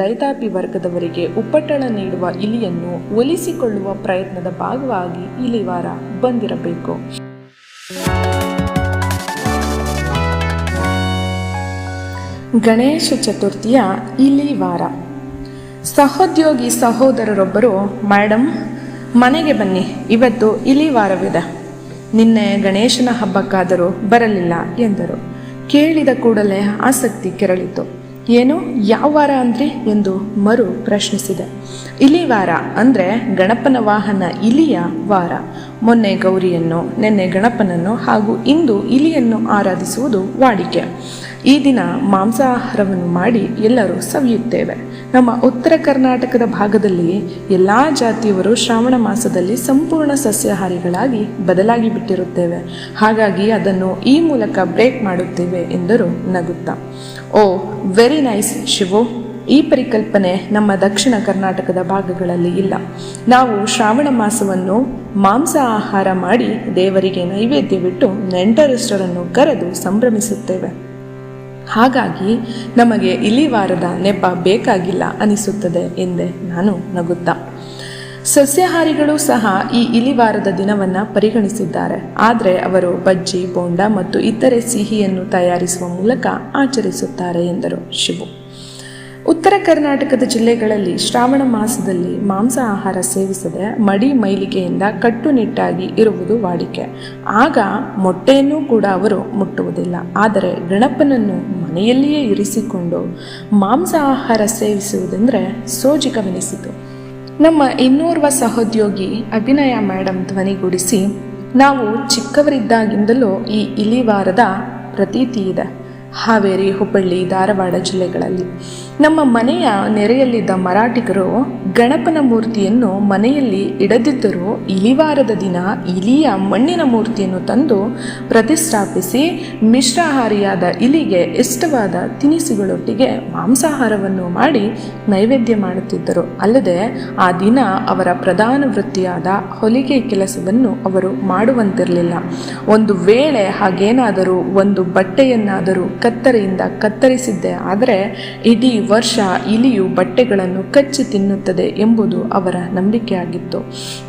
ರೈತಾಪಿ ವರ್ಗದವರಿಗೆ ಉಪ್ಪಟ್ಟಳ ನೀಡುವ ಇಲಿಯನ್ನು ಒಲಿಸಿಕೊಳ್ಳುವ ಪ್ರಯತ್ನದ ಭಾಗವಾಗಿ ಇಲಿವಾರ ಬಂದಿರಬೇಕು. ಗಣೇಶ ಚತುರ್ಥಿಯ ಇಲಿವಾರ ಸಹೋದ್ಯೋಗಿ ಸಹೋದರರೊಬ್ಬರು ಮೇಡಮ್ ಮನೆಗೆ ಬನ್ನಿ, ಇವತ್ತು ಇಲಿವಾರವಿದೆ ನಿನ್ನೆ ಗಣೇಶನ ಹಬ್ಬಕ್ಕಾದರೂ ಬರಲಿಲ್ಲ, ಎಂದರು. ಕೇಳಿದ ಕೂಡಲೇ ಆಸಕ್ತಿ ಕೆರಳಿತು. ಏನು? ಯಾವ ವಾರ ಅಂದ್ರಿ? ಎಂದು ಮರು ಪ್ರಶ್ನಿಸಿದೆ. ಇಲಿ ವಾರ ಅಂದರೆ ಗಣಪನ ವಾಹನ ಇಲಿಯ ವಾರ. ಮೊನ್ನೆ ಗೌರಿಯನ್ನು, ನಿನ್ನೆ ಗಣಪನನ್ನು ಹಾಗೂ ಇಂದು ಇಲಿಯನ್ನು ಆರಾಧಿಸುವುದು ವಾಡಿಕೆ. ಈ ದಿನ ಮಾಂಸಾಹಾರವನ್ನು ಮಾಡಿ ಎಲ್ಲರೂ ಸವಿಯುತ್ತೇವೆ. ನಮ್ಮ ಉತ್ತರ ಕರ್ನಾಟಕದ ಭಾಗದಲ್ಲಿ ಎಲ್ಲ ಜಾತಿಯವರು ಶ್ರಾವಣ ಮಾಸದಲ್ಲಿ ಸಂಪೂರ್ಣ ಸಸ್ಯಾಹಾರಿಗಳಾಗಿ ಬದಲಾಗಿ ಬಿಟ್ಟಿರುತ್ತೇವೆ. ಹಾಗಾಗಿ ಅದನ್ನು ಈ ಮೂಲಕ ಬ್ರೇಕ್ ಮಾಡುತ್ತೇವೆ ಎಂದರು ನಗುತ್ತಾ. Oh, very nice Shivu. ಈ ಪರಿಕಲ್ಪನೆ ನಮ್ಮ ದಕ್ಷಿಣ ಕರ್ನಾಟಕದ ಭಾಗಗಳಲ್ಲಿ ಇಲ್ಲ. ನಾವು ಶ್ರಾವಣ ಮಾಸವನ್ನು ಮಾಂಸ ಆಹಾರ ಮಾಡಿ ದೇವರಿಗೆ ನೈವೇದ್ಯವಿಟ್ಟು ನೆಂಟರಿಷ್ಟರನ್ನು ಕರೆದು ಸಂಭ್ರಮಿಸುತ್ತೇವೆ. ಹಾಗಾಗಿ ನಮಗೆ ಇಲಿವಾರದ ನೆಪ ಬೇಕಾಗಿಲ್ಲ ಅನಿಸುತ್ತದೆ ಎಂದೆ ನಾನು ನಗುತ್ತಾ. ಸಸ್ಯಾಹಾರಿಗಳು ಸಹ ಈ ಇಲಿವಾರದ ದಿನವನ್ನು ಪರಿಗಣಿಸಿದ್ದಾರೆ. ಆದರೆ ಅವರು ಬಜ್ಜಿ, ಬೋಂಡ ಮತ್ತು ಇತರೆ ಸಿಹಿಯನ್ನು ತಯಾರಿಸುವ ಮೂಲಕ ಆಚರಿಸುತ್ತಾರೆ ಎಂದರು ಶಿವು. ಉತ್ತರ ಕರ್ನಾಟಕದ ಜಿಲ್ಲೆಗಳಲ್ಲಿ ಶ್ರಾವಣ ಮಾಸದಲ್ಲಿ ಮಾಂಸ ಆಹಾರ ಸೇವಿಸದೆ ಮಡಿ ಮೈಲಿಗೆಯಿಂದ ಕಟ್ಟುನಿಟ್ಟಾಗಿ ಇರುವುದು ವಾಡಿಕೆ. ಆಗ ಮೊಟ್ಟೆಯನ್ನು ಕೂಡ ಅವರು ಮುಟ್ಟುವುದಿಲ್ಲ. ಆದರೆ ಗಣಪನನ್ನು ಮನೆಯಲ್ಲಿಯೇ ಇರಿಸಿಕೊಂಡು ಮಾಂಸ ಆಹಾರ ಸೇವಿಸುವುದೆಂದರೆ ಸೋಜಿಗವೆನಿಸಿತು ನಮ್ಮ ಇನ್ನೋರ್ವ ಸಹೋದ್ಯೋಗಿ ಅಭಿನಯ ಮೇಡಮ್ ಧ್ವನಿಗೂಡಿಸಿ, ನಾವು ಚಿಕ್ಕವರಿದ್ದಾಗಿಂದಲೂ ಈ ಇಲಿವಾರದ ಪ್ರತೀತಿ ಇದೆ. ಹಾವೇರಿ ಹುಬ್ಬಳ್ಳಿ ಧಾರವಾಡ ಜಿಲ್ಲೆಗಳಲ್ಲಿ. ನಮ್ಮ ಮನೆಯ ನೆರೆಯಲ್ಲಿದ್ದ ಮರಾಠಿಗರು ಗಣಪನ ಮೂರ್ತಿಯನ್ನು ಮನೆಯಲ್ಲಿ ಇಡದಿದ್ದರೂ ಇಲಿವಾರದ ದಿನ ಇಲಿಯ ಮಣ್ಣಿನ ಮೂರ್ತಿಯನ್ನು ತಂದು ಪ್ರತಿಷ್ಠಾಪಿಸಿ ಮಿಶ್ರಾಹಾರಿಯಾದ ಇಲಿಗೆ ಇಷ್ಟವಾದ ತಿನಿಸುಗಳೊಟ್ಟಿಗೆ ಮಾಂಸಾಹಾರವನ್ನು ಮಾಡಿ ನೈವೇದ್ಯ ಮಾಡುತ್ತಿದ್ದರು. ಅಲ್ಲದೆ ಆ ದಿನ ಅವರ ಪ್ರಧಾನ ವೃತ್ತಿಯಾದ ಹೊಲಿಗೆ ಕೆಲಸವನ್ನು ಅವರು ಮಾಡುವಂತಿರಲಿಲ್ಲ. ಒಂದು ವೇಳೆ ಹಾಗೇನಾದರೂ ಒಂದು ಬಟ್ಟೆಯನ್ನಾದರೂ ಕತ್ತರಿಯಿಂದ ಕತ್ತರಿಸಿದ್ದೆ ಆದರೆ ಇಡೀ ವರ್ಷ ಇಲಿಯು ಬಟ್ಟೆಗಳನ್ನು ಕಚ್ಚಿ ತಿನ್ನುತ್ತದೆ. ಎಂಬುದು ಅವರ ನಂಬಿಕೆಯಾಗಿತ್ತು.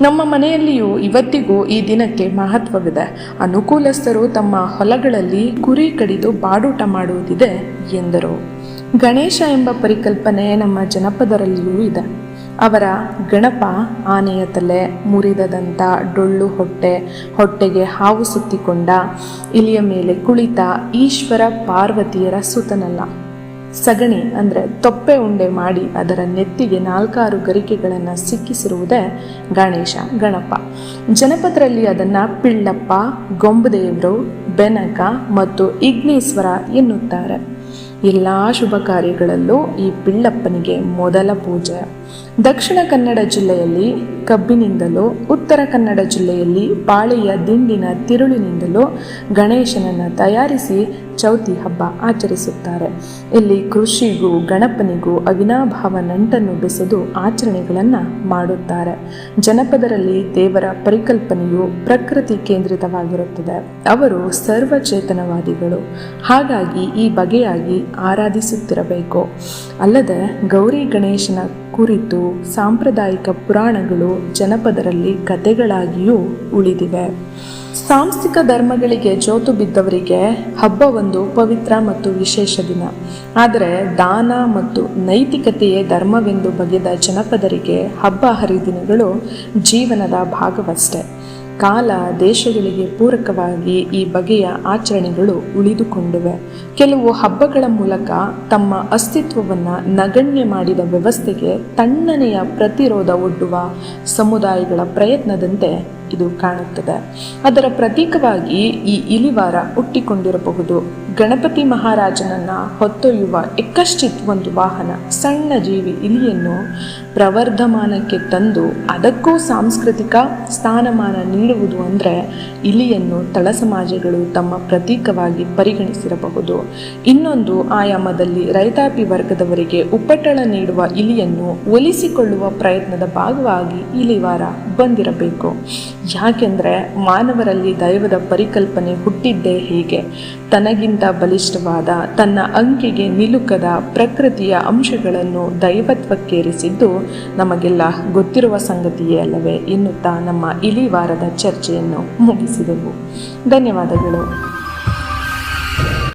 ನಮ್ಮ ಮನೆಯಲ್ಲಿಯೂ ಇವತ್ತಿಗೂ ಈ ದಿನಕ್ಕೆ ಮಹತ್ವವಿದೆ. ಅನುಕೂಲಸ್ಥರು ತಮ್ಮ ಹೊಲಗಳಲ್ಲಿ ಕುರಿ ಕಡಿದು ಬಾಡೂಟ ಮಾಡುವುದಿದೆ ಎಂದರು. ಗಣೇಶ ಎಂಬ ಪರಿಕಲ್ಪನೆ ನಮ್ಮ ಜನಪದರಲ್ಲಿಯೂ ಇದೆ. ಅವರ ಗಣಪ, ಆನೆಯ ತಲೆ ಮುರಿದ ದಂತ ಡೊಳ್ಳು ಹೊಟ್ಟೆ, ಹೊಟ್ಟೆಗೆ ಹಾವು ಸುತ್ತಿಕೊಂಡ, ಇಲಿಯ ಮೇಲೆ ಕುಳಿತ ಈಶ್ವರ ಪಾರ್ವತಿಯರ ಸುತನಲ್ಲ. ಸಗಣಿ ಅಂದರೆ ತೊಪ್ಪೆ ಉಂಡೆ ಮಾಡಿ ಅದರ ನೆತ್ತಿಗೆ ನಾಲ್ಕಾರು ಗರಿಕೆಗಳನ್ನು ಸಿಕ್ಕಿಸಿರುವುದೇ ಗಣೇಶ, ಗಣಪ. ಜನಪದರಲ್ಲಿ ಅದನ್ನು ಪಿಳ್ಳಪ್ಪ, ಗೊಂಬದೇವರು, ಬೆನಕ ಮತ್ತು ಇಗ್ನೇಶ್ವರ ಎನ್ನುತ್ತಾರೆ. ಎಲ್ಲ ಶುಭ ಕಾರ್ಯಗಳಲ್ಲೂ ಈ ಪಿಳ್ಳಪ್ಪನಿಗೆ ಮೊದಲ ಪೂಜೆ. ದಕ್ಷಿಣ ಕನ್ನಡ ಜಿಲ್ಲೆಯಲ್ಲಿ ಕಬ್ಬಿನಿಂದಲೂ, ಉತ್ತರ ಕನ್ನಡ ಜಿಲ್ಲೆಯಲ್ಲಿ ಪಾಳೆಯ ದಿಂಡಿನ ತಿರುಳಿನಿಂದಲೂ ಗಣೇಶನನ್ನು ತಯಾರಿಸಿ ಚೌತಿ ಹಬ್ಬ ಆಚರಿಸುತ್ತಾರೆ. ಇಲ್ಲಿ ಕೃಷಿಗೂ, ಗಣಪನಿಗೂ ಅವಿನಾಭಾವ ನಂಟನ್ನು ಬೆಸೆದು ಆಚರಣೆಗಳನ್ನು ಮಾಡುತ್ತಾರೆ. ಜನಪದರಲ್ಲಿ ದೇವರ ಪರಿಕಲ್ಪನೆಯು ಪ್ರಕೃತಿ ಕೇಂದ್ರಿತವಾಗಿರುತ್ತದೆ. ಅವರು ಸರ್ವಚೇತನವಾದಿಗಳು. ಹಾಗಾಗಿ ಈ ಬಗೆಯಾಗಿ ಆರಾಧಿಸುತ್ತಿರಬೇಕು. ಅಲ್ಲದೆ ಗೌರಿ ಗಣೇಶನ ಕುರಿತು ಸಾಂಪ್ರದಾಯಿಕ ಪುರಾಣಗಳು ಜನಪದರಲ್ಲಿ ಕಥೆಗಳಾಗಿಯೂ ಉಳಿದಿವೆ. ಸಾಂಸ್ಥಿಕ ಧರ್ಮಗಳಿಗೆ ಜೋತು ಬಿದ್ದವರಿಗೆ ಹಬ್ಬ ಒಂದು ಪವಿತ್ರ ಮತ್ತು ವಿಶೇಷ ದಿನ. ಆದರೆ ದಾನ ಮತ್ತು ನೈತಿಕತೆಯೇ ಧರ್ಮವೆಂದು ಬಗೆದ ಜನಪದರಿಗೆ ಹಬ್ಬ ಹರಿದಿನಗಳು ಜೀವನದ ಭಾಗವಷ್ಟೇ. ಕಾಲ ದೇಶಗಳಿಗೆ ಪೂರಕವಾಗಿ ಈ ಬಗೆಯ ಆಚರಣೆಗಳು ಉಳಿದುಕೊಂಡಿವೆ. ಕೆಲವು ಹಬ್ಬಗಳ ಮೂಲಕ ತಮ್ಮ ಅಸ್ತಿತ್ವವನ್ನು ನಗಣ್ಯ ಮಾಡಿದ ವ್ಯವಸ್ಥೆಗೆ ತಣ್ಣನೆಯ ಪ್ರತಿರೋಧ ಒಡ್ಡುವ ಸಮುದಾಯಗಳ ಪ್ರಯತ್ನದಂತೆ ಇದು ಕಾಣುತ್ತದೆ. ಅದರ ಪ್ರತೀಕವಾಗಿ ಈ ಇಲಿವಾರ ಹುಟ್ಟಿಕೊಂಡಿರಬಹುದು. ಗಣಪತಿ ಮಹಾರಾಜನನ್ನ ಹೊತ್ತೊಯ್ಯುವ ಎಕ್ಕಶ್ಚಿತ್ ಒಂದು ವಾಹನ, ಸಣ್ಣ ಜೀವಿ ಇಲಿಯನ್ನು ಪ್ರವರ್ಧಮಾನಕ್ಕೆ ತಂದು ಅದಕ್ಕೂ ಸಾಂಸ್ಕೃತಿಕ ಸ್ಥಾನಮಾನ ನೀಡುವುದು ಅಂದರೆ ಇಲಿಯನ್ನು ತಳ ಸಮಾಜಗಳು ತಮ್ಮ ಪ್ರತೀಕವಾಗಿ ಪರಿಗಣಿಸಿರಬಹುದು. ಇನ್ನೊಂದು ಆಯಾಮದಲ್ಲಿ ರೈತಾಪಿ ವರ್ಗದವರಿಗೆ ಉಪಟಳ ನೀಡುವ ಇಲಿಯನ್ನು ಒಲಿಸಿಕೊಳ್ಳುವ ಪ್ರಯತ್ನದ ಭಾಗವಾಗಿ ಇಲಿವಾರ ಬಂದಿರಬೇಕು. ಯಾಕೆಂದರೆ ಮಾನವರಲ್ಲಿ ದೈವದ ಪರಿಕಲ್ಪನೆ ಹುಟ್ಟಿದ್ದೇ ಹೀಗೆ. ತನಗಿಂತ ಬಲಿಷ್ಠವಾದ, ತನ್ನ ಅಂಕಿಗೆ ನಿಲುಕದ ಪ್ರಕೃತಿಯ ಅಂಶಗಳನ್ನು ದೈವತ್ವಕ್ಕೇರಿಸಿದ್ದು ನಮಗೆಲ್ಲ ಗೊತ್ತಿರುವ ಸಂಗತಿಯೇ ಅಲ್ಲವೇ ಎನ್ನುತ್ತಾ ನಮ್ಮ ಇಳಿವಾರದ ಚರ್ಚೆಯನ್ನು ಮುಗಿಸಿದೆವು. ಧನ್ಯವಾದಗಳು.